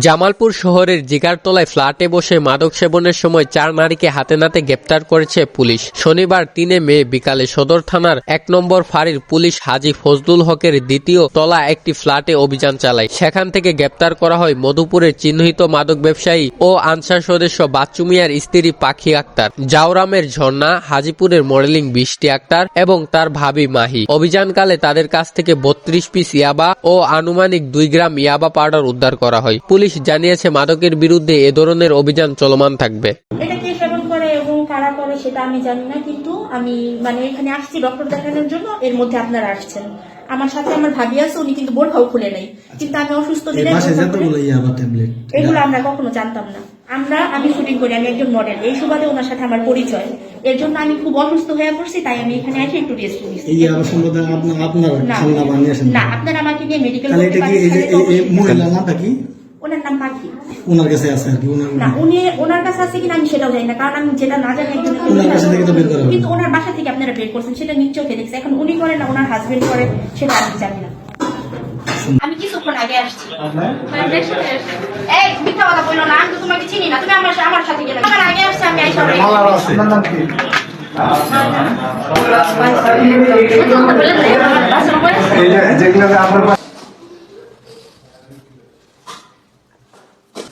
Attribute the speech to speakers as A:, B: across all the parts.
A: জামালপুর শহরের জিগারতলায় ফ্ল্যাটে বসে মাদক সেবনের সময় চার নারীকে হাতে নাতে গ্রেপ্তার করেছে পুলিশ। শনিবার তিনে মে বিকালে সদর থানার এক নম্বর ফাঁড়ির পুলিশ হাজি ফজলুল হকের দ্বিতীয় তলা একটি ফ্ল্যাটে অভিযান চালায়। সেখান থেকে গ্রেপ্তার করা হয় মধুপুরের চিহ্নিত মাদক ব্যবসায়ী ও আনসার সদস্য বাচ্চু মিয়ার স্ত্রী পাখি আক্তার। জাওরামের ঝর্ণা, হাজিপুরের মডেলিং বৃষ্টি আক্তার এবং তার ভাবি মাহি। অভিযানকালে তাদের কাছ থেকে বত্রিশ পিস ইয়াবা ও আনুমানিক দুই গ্রাম ইয়াবা পাউডার উদ্ধার করা হয়। পুলিশ জানিয়েছে মাদকের বিরুদ্ধে এ ধরনের অভিযান চলমান থাকবে।
B: এটা কে সেবন করে এবং কারা করে সেটা আমি জানি না কিন্তু আমি মানে এখানে আসছি ডক্টর দেখানোর জন্য এর মধ্যে আপনারা আসছেন। আমার সাথে আমার ভাবি আছে উনি কিন্তু বোরখাও খুলে নেই। কিন্তু আমি অসুস্থ দিলে এগুলো আমরা কখনো জানতাম না। আমরা আমি শুটিং করি আমি একজন মডেল এই সুবাদে ওনার সাথে আমার পরিচয়। এর জন্য আমি খুব অসুস্থ হয়ে পড়ছি তাই আমি এখানে এসে একটু রেস্ট নিচ্ছি।
C: এই সম্বন্ধে আপনার আপনার
B: না।
C: খালনা বানিয়েছেন
B: না আপনারা আমাকে নিয়ে মেডিকেল
C: নামটা কি?
B: ওনার নাম পাখি
C: ওনার কাছে আছে আর কি
B: না উনি ওনার কাছে আছে কিনা আমি সেটাও জানি না কারণ আমি যেটা না জানি
C: ওনার কাছে থেকে তো বের করা
B: কিন্তু ওনার বাসা থেকে আপনারা বের করছেন সেটা নিশ্চয়ই দেখছে। এখন উনি করে না ওনার হাজবেন্ড করে সেটা আমি জানি না। আমি কিছুক্ষণ আগে আসছি। এই মিথ্যা কথা বলল না আমি তো তোমাকে চিনি না তুমি আমার আমার সাথে গেলে। আমার আগে আসছে আমি আইসা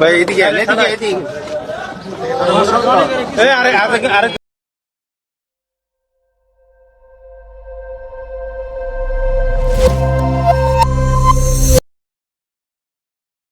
D: ভাই এদিকে এদিকে এদিকে।